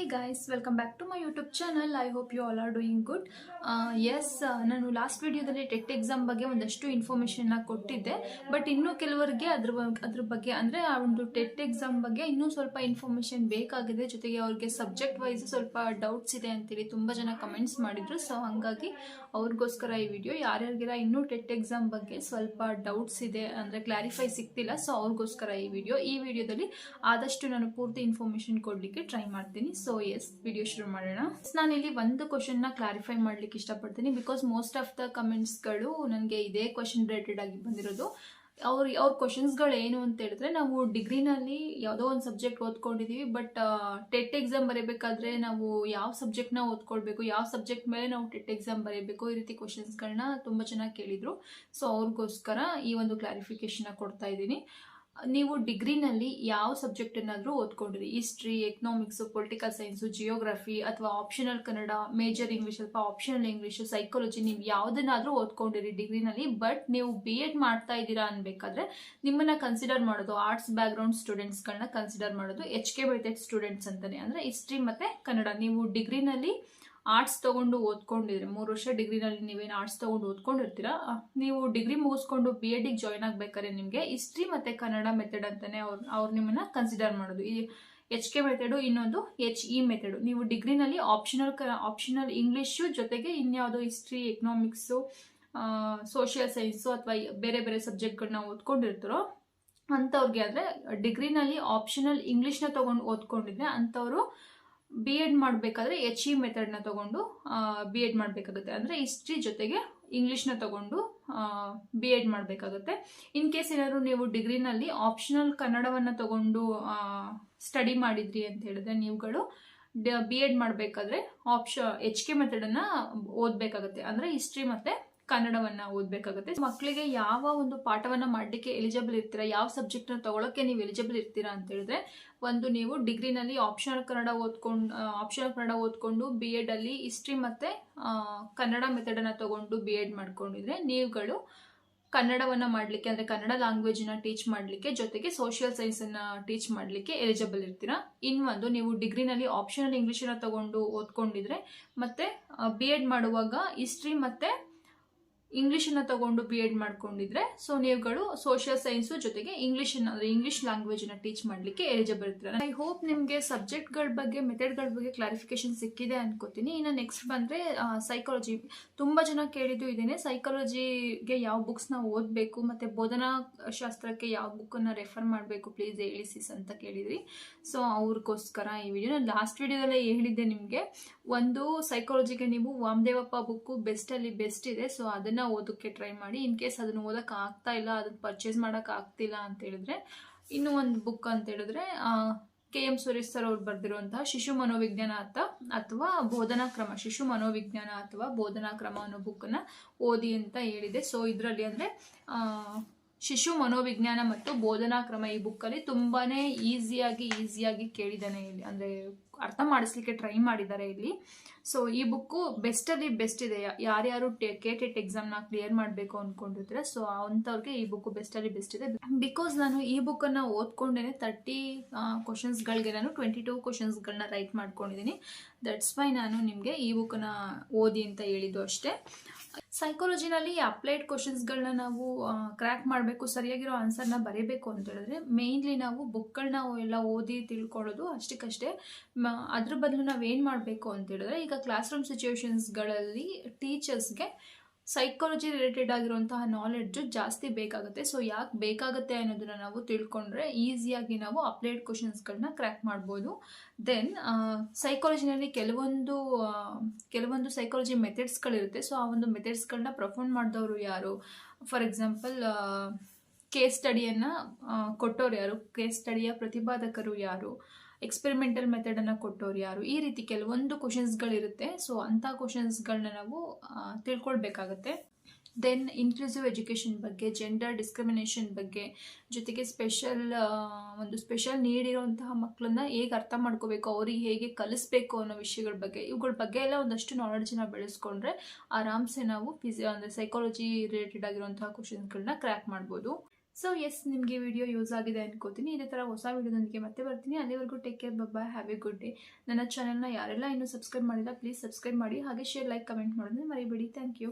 Hey guys welcome back to my YouTube channel I hope you all are doing good yes ನಾನು last ವಿಡಿಯೋದಲ್ಲಿ TET exam ಬಗ್ಗೆ ಒಂದಷ್ಟು ಇನ್ಫಾರ್ಮೇಷನ್ನ ಕೊಟ್ಟಿದ್ದೆ. But ಇನ್ನೂ ಕೆಲವರಿಗೆ ಅದ್ರ ಅದ್ರ ಬಗ್ಗೆ ಅಂದರೆ, ಆ ಒಂದು ಟೆಟ್ ಎಕ್ಸಾಮ್ ಬಗ್ಗೆ ಇನ್ನೂ ಸ್ವಲ್ಪ ಇನ್ಫಾರ್ಮೇಷನ್ ಬೇಕಾಗಿದೆ. ಜೊತೆಗೆ ಅವ್ರಿಗೆ ಸಬ್ಜೆಕ್ಟ್ ವೈಸ್ ಸ್ವಲ್ಪ ಡೌಟ್ಸ್ ಇದೆ ಅಂತೇಳಿ ತುಂಬ ಜನ ಕಮೆಂಟ್ಸ್ ಮಾಡಿದರು. ಸೊ ಹಾಗಾಗಿ ಅವ್ರಿಗೋಸ್ಕರ ಈ ವಿಡಿಯೋ ಯಾರ್ಯಾರಿಗೆಲ್ಲ ಇನ್ನೂ ಟೆಟ್ ಎಕ್ಸಾಮ್ ಬಗ್ಗೆ ಸ್ವಲ್ಪ ಡೌಟ್ಸ್ ಇದೆ ಅಂದರೆ ಕ್ಲಾರಿಫೈ ಸಿಗ್ತಿಲ್ಲ ಸೊ ಅವ್ರಿಗೋಸ್ಕರ ಈ ವಿಡಿಯೋ ಈ ವಿಡಿಯೋದಲ್ಲಿ ಆದಷ್ಟು ನಾನು ಪೂರ್ತಿ ಇನ್ಫಾರ್ಮೇಷನ್ ಕೊಡಲಿಕ್ಕೆ ಟ್ರೈ ಮಾಡ್ತೀನಿ. ಸೊ ಎಸ್ ವಿಡಿಯೋ ಶುರು ಮಾಡೋಣ. ನಾನು ಇಲ್ಲಿ ಒಂದು ಕ್ವಶನ್ನ ಕ್ಲಾರಿಫೈ ಮಾಡ್ಲಿಕ್ಕೆ ಇಷ್ಟಪಡ್ತೀನಿ ಬಿಕಾಸ್ ಮೋಸ್ಟ್ ಆಫ್ ದ ಕಮೆಂಟ್ಸ್ಗಳು ನನಗೆ ಇದೇ ಕ್ವಶನ್ ರಿಲೇಟೆಡ್ ಆಗಿ ಬಂದಿರೋದು. ಅವ್ರ ಅವ್ರ ಕ್ವಶನ್ಸ್ಗಳು ಏನು ಅಂತ ಹೇಳಿದ್ರೆ, ನಾವು ಡಿಗ್ರಿನಲ್ಲಿ ಯಾವುದೋ ಒಂದು ಸಬ್ಜೆಕ್ಟ್ ಓದ್ಕೊಂಡಿದೀವಿ ಬಟ್ ಟೆಟ್ ಎಕ್ಸಾಮ್ ಬರೀಬೇಕಾದ್ರೆ ನಾವು ಯಾವ ಸಬ್ಜೆಕ್ಟ್ನ ಓದ್ಕೊಳ್ಬೇಕು, ಯಾವ ಸಬ್ಜೆಕ್ಟ್ ಮೇಲೆ ನಾವು ಟೆಟ್ ಎಕ್ಸಾಮ್ ಬರೀಬೇಕು, ಈ ರೀತಿ ಕ್ವಶನ್ಸ್ಗಳನ್ನ ತುಂಬ ಚೆನ್ನಾಗಿ ಕೇಳಿದರು. ಸೊ ಅವ್ರಿಗೋಸ್ಕರ ಈ ಒಂದು ಕ್ಲಾರಿಫಿಕೇಶನ್ನ ಕೊಡ್ತಾ ಇದ್ದೀನಿ. ನೀವು ಡಿಗ್ರಿನಲ್ಲಿ ಯಾವ ಸಬ್ಜೆಕ್ಟ್ ಏನಾದರೂ ಓದ್ಕೊಂಡಿರಿ. History economics political science geography ಅಥವಾ ಆಪ್ಷನಲ್ ಕನ್ನಡ ಮೇಜರ್ ಇಂಗ್ಲೀಷ್ ಅಥವಾ ಆಪ್ಷನಲ್ ಇಂಗ್ಲೀಷು ಸೈಕಾಲಜಿ ನೀವು ಯಾವುದನ್ನಾದರೂ ಓದ್ಕೊಂಡಿರಿ ಡಿಗ್ರಿನಲ್ಲಿ. ಬಟ್ ನೀವು ಬಿ ಎಡ್ ಮಾಡ್ತಾ ಇದ್ದೀರಾ ಅನ್ಬೇಕಾದ್ರೆ ನಿಮ್ಮನ್ನ ಕನ್ಸಿಡರ್ ಮಾಡೋದು ಆರ್ಟ್ಸ್ ಬ್ಯಾಕ್ಗ್ರೌಂಡ್ ಸ್ಟೂಡೆಂಟ್ಸ್ಗಳನ್ನ ಕನ್ಸಿಡರ್ ಮಾಡೋದು ಎಚ್ ಕೆ ಮೆಥಡ್ ಸ್ಟೂಡೆಂಟ್ಸ್ ಅಂತಲೇ ಅಂದರೆ ಹಿಸ್ಟ್ರಿ ಮತ್ತು ಕನ್ನಡ. ನೀವು ಡಿಗ್ರಿನಲ್ಲಿ ಆರ್ಟ್ಸ್ ತಗೊಂಡು ಓದ್ಕೊಂಡಿದ್ರೆ, ಮೂರು ವರ್ಷ ಡಿಗ್ರಿನಲ್ಲಿ ನೀವೇನು ಆರ್ಟ್ಸ್ ತಗೊಂಡು ಓದ್ಕೊಂಡಿರ್ತೀರಾ? ನೀವು ಡಿಗ್ರಿ ಮುಗಿಸ್ಕೊಂಡು ಬಿ ಎಡಿಗೆ ಜಾಯ್ನ್ ಆಗ್ಬೇಕಾದ್ರೆ ನಿಮಗೆ ಹಿಸ್ಟ್ರಿ ಮತ್ತು ಕನ್ನಡ ಮೆಥಡ್ ಅಂತಲೇ ಅವ್ರು ಅವ್ರು ನಿಮ್ಮನ್ನು ಕನ್ಸಿಡರ್ ಮಾಡೋದು. ಈ ಎಚ್ ಕೆ ಮೆಥಡು ಇನ್ನೊಂದು ಎಚ್ ಇ ಮೆಥಡು ನೀವು ಡಿಗ್ರಿನಲ್ಲಿ ಆಪ್ಷನಲ್ ಕ ಆಪ್ಷನಲ್ ಇಂಗ್ಲೀಷು ಜೊತೆಗೆ ಇನ್ಯಾವುದೋ ಹಿಸ್ಟ್ರಿ ಎಕನಾಮಿಕ್ಸು ಸೋಷಿಯಲ್ ಸೈನ್ಸು ಅಥವಾ ಬೇರೆ ಬೇರೆ ಸಬ್ಜೆಕ್ಟ್ಗಳನ್ನ ಓದ್ಕೊಂಡಿರ್ತಾರೋ, ಅಂಥವ್ರಿಗೆ ಆದರೆ ಡಿಗ್ರಿನಲ್ಲಿ ಆಪ್ಷನಲ್ ಇಂಗ್ಲೀಷ್ನ ತೊಗೊಂಡು ಓದ್ಕೊಂಡಿದ್ರೆ ಅಂಥವರು ಬಿ ಎಡ್ ಮಾಡಬೇಕಾದ್ರೆ ಎಚ್ ಇ ಮೆಥಡ್ನ ತೊಗೊಂಡು ಬಿ ಎಡ್ ಮಾಡಬೇಕಾಗುತ್ತೆ. ಅಂದರೆ ಹಿಸ್ಟ್ರಿ ಜೊತೆಗೆ ಇಂಗ್ಲೀಷ್ನ ತೊಗೊಂಡು ಬಿ ಎಡ್ ಮಾಡಬೇಕಾಗುತ್ತೆ. ಇನ್ ಕೇಸ್ ಏನಾದರೂ ನೀವು ಡಿಗ್ರಿನಲ್ಲಿ ಆಪ್ಷನಲ್ ಕನ್ನಡವನ್ನು ತೊಗೊಂಡು ಸ್ಟಡಿ ಮಾಡಿದ್ರಿ ಅಂತ ಹೇಳಿದ್ರೆ ನೀವುಗಳು ಬಿ ಎಡ್ ಮಾಡಬೇಕಾದ್ರೆ ಆಪ್ಷ ಎಚ್ ಕೆ ಮೆಥಡನ್ನು ಓದಬೇಕಾಗುತ್ತೆ. ಅಂದರೆ ಹಿಸ್ಟ್ರಿ ಮತ್ತು ಕನ್ನಡವನ್ನು ಓದಬೇಕಾಗುತ್ತೆ. ಮಕ್ಕಳಿಗೆ ಯಾವ ಒಂದು ಪಾಠವನ್ನ ಮಾಡಲಿಕ್ಕೆ ಎಲಿಜಿಬಲ್ ಇರ್ತೀರಾ, ಯಾವ ಸಬ್ಜೆಕ್ಟ್ನ ತಗೊಳಕ್ಕೆ ನೀವು ಎಲಿಜಿಬಲ್ ಇರ್ತೀರಾ ಅಂತ ಹೇಳಿದ್ರೆ, ಒಂದು ನೀವು ಡಿಗ್ರಿನಲ್ಲಿ ಆಪ್ಷನಲ್ ಕನ್ನಡ ಓದ್ಕೊಂಡು ಆಪ್ಷನಲ್ ಕನ್ನಡ ಓದ್ಕೊಂಡು ಬಿ ಅಲ್ಲಿ ಹಿಸ್ಟ್ರಿ ಮತ್ತೆ ಕನ್ನಡ ಮೆಥಡನ್ನು ತಗೊಂಡು ಬಿ ಎಡ್ ಮಾಡ್ಕೊಂಡಿದ್ರೆ ನೀವುಗಳು ಕನ್ನಡವನ್ನು ಮಾಡಲಿಕ್ಕೆ, ಅಂದರೆ ಕನ್ನಡ ಲ್ಯಾಂಗ್ವೇಜನ್ನ ಟೀಚ್ ಮಾಡಲಿಕ್ಕೆ ಜೊತೆಗೆ ಸೋಷಿಯಲ್ ಸೈನ್ಸನ್ನು ಟೀಚ್ ಮಾಡಲಿಕ್ಕೆ ಎಲಿಜಿಬಲ್ ಇರ್ತೀರಾ? ಇನ್ನೊಂದು ನೀವು ಡಿಗ್ರಿನಲ್ಲಿ ಆಪ್ಷನಲ್ ಇಂಗ್ಲೀಷನ್ನು ತಗೊಂಡು ಓದ್ಕೊಂಡಿದ್ರೆ ಮತ್ತು ಬಿ ಎಡ್ ಮಾಡುವಾಗ ಹಿಸ್ಟ್ರಿ ಮತ್ತು ಇಂಗ್ಲೀಷನ್ನು ತಗೊಂಡು ಬಿ ಎಡ್ ಮಾಡ್ಕೊಂಡಿದ್ರೆ ಸೊ ನೀವುಗಳು ಸೋಷಿಯಲ್ ಸೈನ್ಸು ಜೊತೆಗೆ ಇಂಗ್ಲೀಷನ್ನ ಅಂದರೆ ಇಂಗ್ಲೀಷ್ ಲ್ಯಾಂಗ್ವೇಜನ್ನ ಟೀಚ್ ಮಾಡಲಿಕ್ಕೆ ಎಲಿಜಿಬಲ್ ಇರ್ತಾರೆ. ಐ ಹೋಪ್ ನಿಮಗೆ ಸಬ್ಜೆಕ್ಟ್ಗಳ ಬಗ್ಗೆ ಮೆಥಡ್ಗಳ ಬಗ್ಗೆ ಕ್ಲಾರಿಫಿಕೇಶನ್ ಸಿಕ್ಕಿದೆ ಅನ್ಕೋತೀನಿ. ಇನ್ನು ನೆಕ್ಸ್ಟ್ ಬಂದರೆ ಸೈಕಾಲಜಿ ತುಂಬ ಜನ ಕೇಳಿದ್ದು ಇದೇನೆ ಸೈಕಾಲಜಿಗೆ ಯಾವ ಬುಕ್ಸ್ನ ಓದಬೇಕು, ಮತ್ತು ಬೋಧನಾ ಶಾಸ್ತ್ರಕ್ಕೆ ಯಾವ ಬುಕ್ಕನ್ನು ರೆಫರ್ ಮಾಡಬೇಕು ಪ್ಲೀಸ್ ಹೇಳಿ ಸಿಸ್ ಅಂತ ಕೇಳಿದ್ರಿ. ಸೊ ಅವ್ರಿಗೋಸ್ಕರ ಈ ವಿಡಿಯೋ ನಾನು ಲಾಸ್ಟ್ ವಿಡಿಯೋದಲ್ಲೇ ಹೇಳಿದ್ದೆ ನಿಮಗೆ. ಒಂದು ಸೈಕಾಲಜಿಗೆ ನೀವು ವಾಮದೇವಪ್ಪ ಬುಕ್ಕು ಬೆಸ್ಟಲ್ಲಿ ಬೆಸ್ಟ್ ಇದೆ ಸೊ ಅದನ್ನು ಓದೋಕ್ಕೆ ಟ್ರೈ ಮಾಡಿ ಇನ್ ಕೇಸ್ ಅದನ್ನು ಓದೋಕ್ಕೆ ಆಗ್ತಾ ಇಲ್ಲ, ಅದನ್ನು ಪರ್ಚೇಸ್ ಮಾಡೋಕೆ ಆಗ್ತಿಲ್ಲ ಅಂತ ಹೇಳಿದ್ರೆ, ಇನ್ನೂ ಒಂದು ಬುಕ್ ಅಂತ ಹೇಳಿದ್ರೆ ಕೆ ಎಂ ಸುರೇಶ್ ಸರ್ ಅವ್ರು ಬರೆದಿರುವಂತಹ ಶಿಶು ಮನೋವಿಜ್ಞಾನ ಅಂತ ಅಥವಾ ಬೋಧನಾ ಕ್ರಮ, ಶಿಶು ಮನೋವಿಜ್ಞಾನ ಅಥವಾ ಬೋಧನಾ ಕ್ರಮ ಅನ್ನೋ ಬುಕ್ಕನ್ನು ಓದಿ ಅಂತ ಹೇಳಿದೆ. ಸೊ ಇದರಲ್ಲಿ ಅಂದರೆ ಶಿಶು ಮನೋವಿಜ್ಞಾನ ಮತ್ತು ಬೋಧನಾ ಕ್ರಮ ಈ ಬುಕ್ಕಲ್ಲಿ ತುಂಬಾ ಈಸಿಯಾಗಿ ಈಸಿಯಾಗಿ ಕೇಳಿದ್ದಾನೆ ಇಲ್ಲಿ. ಅಂದರೆ ಅರ್ಥ ಮಾಡಿಸ್ಲಿಕ್ಕೆ ಟ್ರೈ ಮಾಡಿದ್ದಾರೆ ಇಲ್ಲಿ. ಸೊ ಈ ಬುಕ್ಕು ಬೆಸ್ಟಲ್ಲಿ ಬೆಸ್ಟ್ ಇದೆ. ಯಾರು ಯಾರ್ಯಾರು ಟೆ ಕೆ ಟೆಟ್ ಎಕ್ಸಾಮ್ನ ಕ್ಲಿಯರ್ ಮಾಡಬೇಕು ಅಂದ್ಕೊಂಡಿದ್ರೆ ಸೊ ಅಂಥವ್ರಿಗೆ ಈ ಬುಕ್ಕು ಬೆಸ್ಟಲ್ಲಿ ಬೆಸ್ಟ್ ಇದೆ. ಬಿಕಾಸ್ ನಾನು ಈ ಬುಕ್ಕನ್ನು ಓದ್ಕೊಂಡೇನೆ ತರ್ಟಿ ಕ್ವಶನ್ಸ್ಗಳಿಗೆ ನಾನು ಟ್ವೆಂಟಿ ಟೂ ಕ್ವಶನ್ಸ್ಗಳನ್ನ ರೈಟ್ ಮಾಡ್ಕೊಂಡಿದ್ದೀನಿ. ದಟ್ಸ್ ವೈ ನಾನು ನಿಮಗೆ ಈ ಬುಕ್ಕನ್ನು ಓದಿ ಅಂತ ಹೇಳಿದ್ದು ಅಷ್ಟೇ. ಸೈಕಾಲಜಿನಲ್ಲಿ ಅಪ್ಲೈಡ್ ಕ್ವಶನ್ಸ್ಗಳನ್ನ ನಾವು ಕ್ರ್ಯಾಕ್ ಮಾಡಬೇಕು, ಸರಿಯಾಗಿರೋ ಆನ್ಸರ್ನ ಬರೀಬೇಕು ಅಂತ ಹೇಳಿದ್ರೆ ಮೇಯ್ನ್ಲಿ ನಾವು ಬುಕ್ಗಳನ್ನ ಎಲ್ಲ ಓದಿ ತಿಳ್ಕೊಳ್ಳೋದು ಅಷ್ಟಕ್ಕಷ್ಟೇ. ಅದ್ರ ಬದಲು ನಾವೇನು ಮಾಡಬೇಕು ಅಂತ ಹೇಳಿದ್ರೆ, ಈಗ ಕ್ಲಾಸ್ ರೂಮ್ ಸಿಚುವೇಶನ್ಸ್ಗಳಲ್ಲಿ ಟೀಚರ್ಸ್ಗೆ ಸೈಕಾಲಜಿ ರಿಲೇಟೆಡ್ ಆಗಿರುವಂತಹ ನಾಲೆಡ್ಜು ಜಾಸ್ತಿ ಬೇಕಾಗುತ್ತೆ. ಸೊ ಯಾಕೆ ಬೇಕಾಗುತ್ತೆ ಅನ್ನೋದನ್ನ ನಾವು ತಿಳ್ಕೊಂಡ್ರೆ ಈಸಿಯಾಗಿ ನಾವು ಅಪ್ಡೇಟ್ ಕ್ವಶನ್ಸ್ಗಳನ್ನ ಕ್ರ್ಯಾಕ್ ಮಾಡ್ಬೋದು. ದೆನ್ ಸೈಕಾಲಜಿನಲ್ಲಿ ಕೆಲವೊಂದು ಕೆಲವೊಂದು ಸೈಕಾಲಜಿ ಮೆಥಡ್ಸ್ಗಳಿರುತ್ತೆ ಸೊ ಆ ಒಂದು ಮೆಥಡ್ಸ್ಗಳನ್ನ ಪ್ರಫೌಂಡ್ ಮಾಡಿದವರು ಯಾರು? ಫಾರ್ ಎಕ್ಸಾಂಪಲ್ ಕೇಸ್ ಸ್ಟಡಿಯನ್ನು ಕೊಟ್ಟವ್ರು ಯಾರು? ಕೇಸ್ ಸ್ಟಡಿಯ ಪ್ರತಿಪಾದಕರು ಯಾರು? ಎಕ್ಸ್ಪೆರಿಮೆಂಟಲ್ ಮೆಥಡನ್ನು ಕೊಟ್ಟವ್ರು ಯಾರು? ಈ ರೀತಿ ಕೆಲವೊಂದು ಕ್ವಶನ್ಸ್ಗಳಿರುತ್ತೆ ಸೊ ಅಂಥ ಕ್ವಶನ್ಸ್ಗಳನ್ನ ನಾವು ತಿಳ್ಕೊಳ್ಬೇಕಾಗತ್ತೆ. ದೆನ್ ಇನ್ಕ್ಲೂಸಿವ್ ಎಜುಕೇಷನ್ ಬಗ್ಗೆ ಜೆಂಡರ್ ಡಿಸ್ಕ್ರಿಮಿನೇಷನ್ ಬಗ್ಗೆ, ಜೊತೆಗೆ ಸ್ಪೆಷಲ್ ಒಂದು ಸ್ಪೆಷಲ್ ನೀಡಿರುವಂತಹ ಮಕ್ಕಳನ್ನ ಹೇಗೆ ಅರ್ಥ ಮಾಡ್ಕೋಬೇಕು, ಅವ್ರಿಗೆ ಹೇಗೆ ಕಲಿಸ್ಬೇಕು ಅನ್ನೋ ವಿಷಯಗಳ ಬಗ್ಗೆ, ಇವುಗಳ ಬಗ್ಗೆ ಎಲ್ಲ ಒಂದಷ್ಟು ನಾಲೆಡ್ಜನ್ನ ಬೆಳೆಸ್ಕೊಂಡ್ರೆ ಆರಾಮ್ಸೆ ನಾವು ಫಿಸಿ ಅಂದರೆ ಸೈಕಾಲಜಿ ರಿಲೇಟೆಡ್ ಆಗಿರುವಂತಹ ಕ್ವಶನ್ಸ್ಗಳನ್ನ ಕ್ರ್ಯಾಕ್ ಮಾಡ್ಬೋದು. ಸೊ ಎಸ್ ನಿಮಗೆ ವಿಡಿಯೋ ಯೂಸ್ ಆಗಿದೆ ಅನ್ಕೋತೀನಿ. ಇದೇ ಥರ ಹೊಸ ವಿಡಿಯೋದೊಂದಿಗೆ ಮತ್ತೆ ಬರ್ತೀನಿ. ಅಲ್ಲಿವರೆಗೂ ಟೇಕ್ ಕೇರ್ ಬಬ್ಬಾ ಹ್ಯಾವ್ ಎ ಗುಡ್ ಡೇ ನನ್ನ ಚಾನಲ್ನ ಯಾರೆಲ್ಲ ಇನ್ನೂ ಸಬ್ಸ್ಕ್ರೈಬ್ ಮಾಡಿಲ್ಲ ಪ್ಲೀಸ್ ಸಬ್ಸ್ಕ್ರೈಬ್ ಮಾಡಿ. ಹಾಗೆ ಶೇರ್ ಲೈಕ್ ಕಮೆಂಟ್ ಮಾಡೋದನ್ನ ಮರಿಬೇಡಿ. Thank you